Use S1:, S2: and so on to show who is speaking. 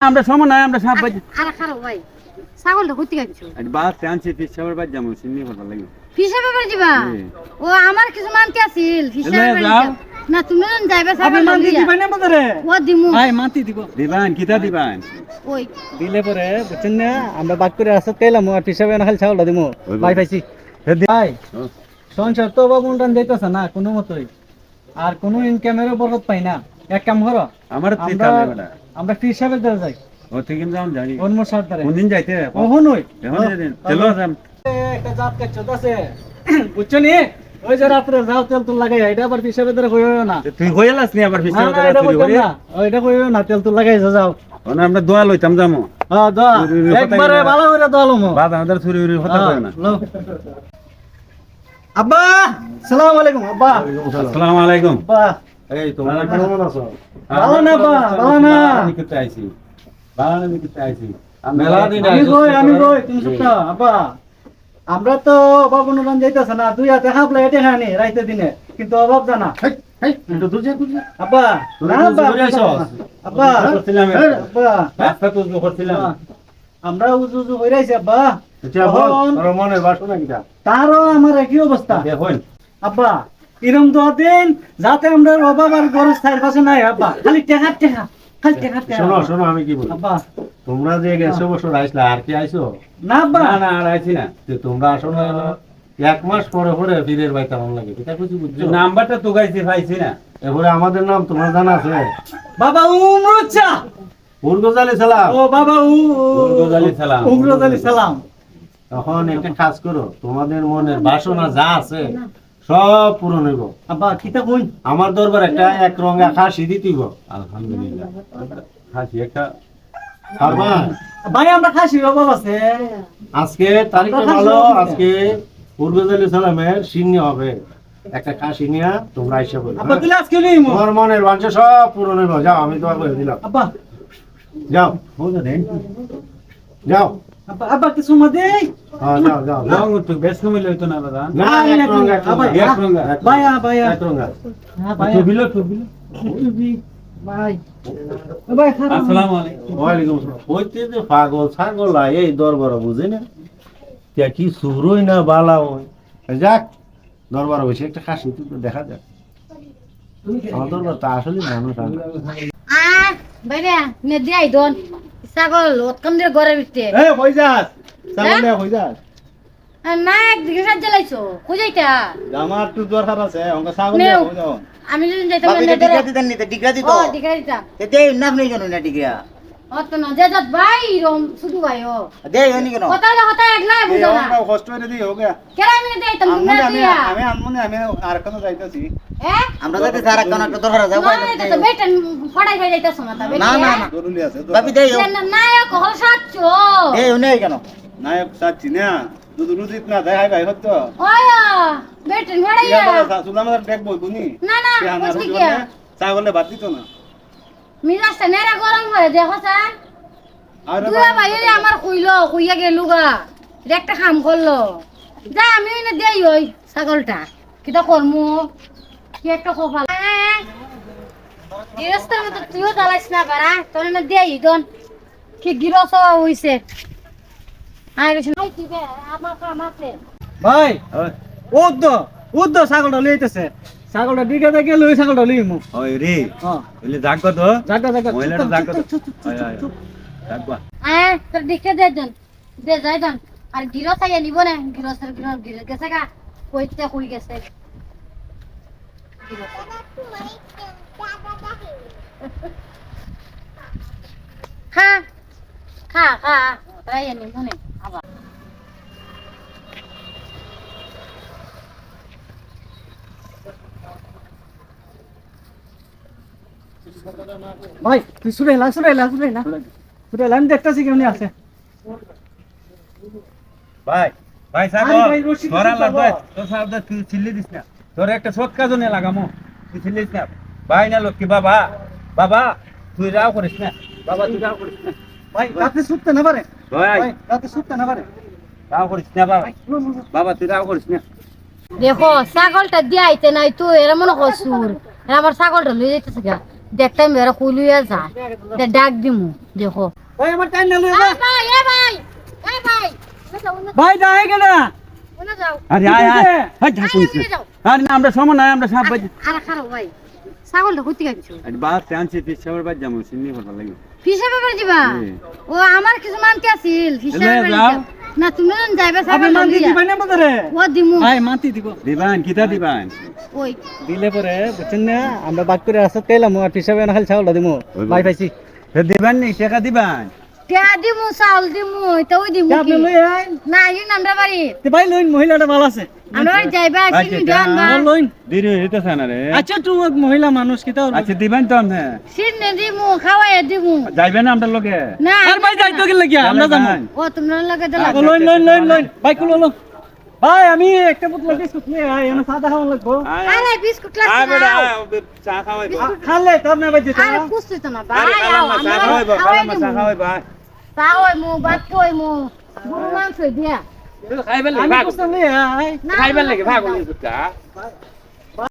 S1: আমরা সময় নাই আমরা সাপ বাজ
S2: আর খারাপ ভাই ছাগলটা কইতে গেছো।
S1: বাস আনছি ফিস সাপের বাজ যাব সিন্নি ভালো লাগে
S2: হিসাবে বাড়ি দিবা
S1: জি।
S2: ও আমার কিছু মানতে আছিল
S1: যাও।
S2: যাও। না তুমি যখন যাইবে
S3: আপনি
S2: ছাগল
S3: মান্তি দিবেন না বাজারে
S2: ও দিমু।
S3: ভাই মান্তি দিব।
S1: দিবান কিতা দিবান?
S2: ওই।
S3: দিলে পরে বুঝছেন না আমরা বাক করে আসতে তেলাম আর হিসাবে না খালি ছাগলটা দিমু। ভাই
S1: বল।
S3: পাইছি। ভাই সংসার তো বাবু উন্টান দিতেছে না কোনো মতোই। আর কোনো ইনকামেরও বরকত পাই না। এক কাম করো
S1: আমার
S3: আমরা ফ্রি হিসাবে দেওয়া যাই।
S1: ও থেকে যাও জানি
S3: অন্য সর্দারে
S1: কোন দিন যাইতে
S3: কখন ওই।
S1: চলো যাম।
S3: একটা জাত কাচ্ছত আছে। বুঝছ নি? ওই যে রাত্রে যাও তেল তুল লাগাই। এটা আবার হিসাবে ধরে কইও না।
S1: তুই হয়ে লাস নি আবার ফিস
S3: না, না, এটা বলতাম না। ওইটা কইও না। তেল তুল লাগাই যাও।
S1: ওনা আমরা দোয়া লইতাম যামো।
S3: হ্যাঁ দোয়া। একবারে ভালো করে দোয়া লমো।
S1: বাদ আমাদের চুরি উরি কথা কয় না।
S3: আব্বা সালাম আলাইকুম আব্বা।
S1: আসসালামু আলাইকুম।
S3: আব্বা।
S1: এই তোমরা কেমন আছো?
S3: ভালো না বা, ভালো না।
S1: আমি করতে আইছি। ভালো আমি করতে আইছি মেলা দিন
S3: আমি কই আমি কই তুমি চুপ আব্বা। আমরা তো অভাব অনুদান যাইতেছে না দুই হাতে হাফলে এটে খানি রাইতে দিনে কিন্তু অভাব জানা। আব্বা না আব্বা আব্বা আব্বা।
S1: তো করছিলাম
S3: আমরা উজু উজু হয়ে রাইছি আব্বা।
S1: মনের
S3: তারও আমার একই অবস্থা। আব্বা এরম তো দিন যাতে আমরা অভাব আর গরজ থাইর পাশে নাই আব্বা। খালি টেকা টেকা খালি টেকা টেকা।
S4: শোনো শোনো আমি কি বলি?
S3: আব্বা।
S4: তোমরা যে একশো বছর আইসলা আর কি আইসো?
S3: না আব্বা।
S1: না না আর আইছি না।
S4: তোমরা আসো না এক মাস পরে পরে বীরের বাড়িতে আমার লাগে এটা কিছু বুঝছ?
S1: নাম্বারটা তো গাইছি পাইছি না।
S4: এরপরে আমাদের নাম তোমার জানা আছে?
S3: বাবা উমরুচ্চা
S4: উর্গজালি সালাম।
S3: ও বাবা উ
S1: উমরুজ্জালি সালাম।
S3: উমরুজ্জালি সালাম।
S4: তখন একটা কাজ করো তোমাদের মনের বাসনা যা আছে সব পূরণ হইব।
S3: আব্বা কিতা কই?
S4: আমার দরবার একটা এক রঙা খাসি দিতিব
S1: আলহামদুলিল্লাহ। হাসি একটা
S4: পারবা
S3: ভাই আমরা খাসি অভাব আছে।
S4: আজকে তারিখটা ভালো আজকে উর্গজালি সালামের সিন্নি হবে। একটা খাসি নিয়া তোমরা আইসা বলো
S3: আব্বা তুই আজকে নিমু
S4: তোমার মনের বাঞ্ছা সব পূরণ হইব। যাও আমি তোমার করে দিলাম।
S3: আব্বা।
S4: যাও। যাও।
S3: আব্বা আব্বা কিছু মা দেই
S4: হ্যাঁ।
S1: লং তো বেশ কমে লইতো না দাদা
S4: না এক রঙা এক রঙা,
S1: এক রঙা।
S4: এক রঙা,
S3: ভাইয়া ভাইয়া
S4: এক রঙা।
S3: হ্যাঁ ভাইয়া
S1: টুবিলো টুবিলো
S3: ভাই ও ভাই খারাপ
S1: আসসালামু আলাইকুম।
S4: ওয়ালাইকুম আসসালাম। হইতে যে পাগল ছাগল এই দরবার বুঝে না। তা কি সুরই না বালা ওই। যাক দরবার বসে একটা খাসি তো দেখা যাক। আমার দরবার তা আসলে মানুষ আর
S2: আ বাইরে দিয়াই দন। ছাগল ওতকাম দিয়ে ঘরের বিতে
S3: এ কই যাস। ছাগল নিয়ে কই যাস।
S2: আর না একদিকে সাজ জ্বালাইছো যাইতা
S3: আমার তো দরকার আছে আমাকে ছাগল। নিয়ে কই যাও।
S2: আমি যদি যাইতাম না
S5: ডিগ্রা দিতেন নিতে ডিগ্রা দিতো?
S2: ও ডিগ্রা দিতা
S5: দে না নেই জানো না ডিগ্রা।
S2: অত না যে যাত ভাই রম শুধু ভাই ও।
S5: দে হয়নি কেন?
S2: কথা হলে কথা একলা বুঝো না।
S3: কষ্ট করে দিই হোক
S2: কেরা আমি দেই তুমি না দিয়া।
S3: আমি আনমনে আমি আর কোন যাইতাছি।
S2: এ?
S5: আমরা যাতে সারা কোন একটা দরকার যাব
S2: না এটা তো বেটন ফড়াই হয়ে যাইতাছ না তবে
S5: না না। না
S3: জরুরি আছে
S5: বাপি দে
S2: না নায়ক হল সাচ্চো
S5: দে হয়নি কেন?
S3: নায়ক সাচ্ছি না দুধ রুজিত না দেখাই ভাই হত্য
S2: ওয়া বেটন ফড়াইয়া
S3: সুলাম ব্যাগ বই বুনি
S2: না না বুঝকি কি
S3: ছাগলে ভাত দিত না।
S2: মিজাজটা নেরা গরম হয়ে দেখো স্যার
S3: আর
S2: দুয়া ভাই আমার কইলো কইয়া গেলু গা। একটা কাম করল। যা আমি না দেই ওই ছাগলটা। কিটা করমু? কি একটা কপাল গৃহস্থের মতো তুইও জ্বালাইস না পারা। তোর না দেই দন কি গৃহস্থ হইছে? আই গেছে। আমার আছে
S3: ভাই উদ্দ উদ্দ ছাগলটা লইতেছে। ছাগলটা দিকে দেখে লই ছাগলটা লই মু।
S1: ওই রে
S3: হ্যাঁ।
S1: বলে জাগ তো।
S3: জাগা জাগা
S1: মহিলাটা জাগ তো জাগবা
S2: হ্যাঁ তোর দিকে দে দেন দে যাই দেন আর গিরো চাইয়া নিব না। গিরসের গিরো গিরো গেছে গা। কইতে কই গেছে। গিরো। খা খা খা। রাইয়া নিব না আবার
S3: ভাই তুই শুনে লা শুনে লা শুনে লা শুনে লা আমি দেখতাছি কেমনি আছে।
S1: ভাই ভাই
S3: ভাই, তো
S1: তোরা তোর সাগর তুই ছিল্লি দিস না। তোর একটা সৎ কাজও নিয়ে লাগামো। তুই ছিল্লি দিস না। ভাই না লক্ষ্মী বাবা? বাবা তুই রাও করিস না। বাবা তুই রাও করিস না।
S3: ভাই রাতে শুতে না পারে।
S1: ভাই।
S3: ভাই রাতে শুতে না পারে।
S1: রাও করিস না বাবা। বাবা তুই রাও করিস না।
S2: দেখো ছাগলটা দিয়াইতে নাই তুই এরা মনে কর সুর। আমার ছাগলটা লয়ে যাইতেছে গা দেখতাম বেড়া কুলিয়া যায় দে ডাক দিমু দেখো
S3: ভাই আমার টাইম না লই
S2: ভাই এ ভাই এ ভাই ওনে যাও, ওনে যাও,
S3: ভাই দাই কেডা
S1: আরে আয় আয় হাই যা
S2: আয়,
S1: শুনছি
S2: ওনে যাও।
S1: আরে না আমরা সময় নাই আমরা সাপ বাজ
S2: আরে খারাপ ভাই ছাগলটা কইতে গেছো
S1: আরে বাস আনছি পিস সাবার বাজ সিন্নি ভালো লাগে
S2: হিসাবে যাবা ও আমার কিছু মানতে আছিল
S1: যাও।
S2: না তুমি যাইবে ছাগল
S3: মানতি দিবা না বদরে
S2: ও দিমু।
S3: ভাই মানতি দিব।
S1: দিবান কিতা দিবান?
S2: ওই।
S3: দিলে পরে বুঝছেন না? আমরা বাক করে আসতে তেলাম আর হিসাবে না খালি চাউল দিমু। ভাই পাইছি।
S1: হে দিবান নি টাকা দিবান?
S2: টিয়া দিমু চাউল দিমু এটা ওই দিমু
S3: আপনি? লই আইন
S2: না এই নামটা বাড়ি।
S3: তে ভাই লইন মহিলাটা ভালো আছে।
S2: আমরা বাড়ি যাইবা
S1: আচ্ছা,
S2: সিনি বা
S3: লইন।
S1: দেরি হইতেছে না রে।
S3: আচ্ছা মহিলা মানুষ কি তাও
S1: আচ্ছা দিবান তো আমি
S2: সিনি দিমু খাওয়াই দিমু।
S1: যাইবেন না আমরা লোকে
S2: না
S3: আর ভাই যাইতো গেলে কি আমরা যাব?
S2: ও তোমরা লাগে দিলা
S3: লইন লইন লইন লইন। ভাই কুলো লো। ভাই আমি একটা বোতল বিস্কুট নিয়ে আই এনে সাদা খাওয়া লাগবো।
S2: আরে বিস্কুট
S1: আয় বেটা চা খাওয়াইবো।
S3: খালে তো আপনি ভাই দিতে
S2: আরে পুষতে তো না ভাই
S1: আরে
S2: আও,
S1: কালাম চা
S2: আমরা
S1: খাওয়াইবো
S2: খাওয়াই
S1: কালাম চা
S2: দিমু
S1: খাওয়াইবো
S2: খাওয়াই মু ভাত খাওয়াই মু গরু মাংস দিয়া
S1: খাইবেন
S3: আমি বুঝতে নিয়ে আই
S2: না,
S1: খাইবেন
S2: না,
S1: লাগে
S2: না,
S1: ভাগ
S2: না।
S1: হইছে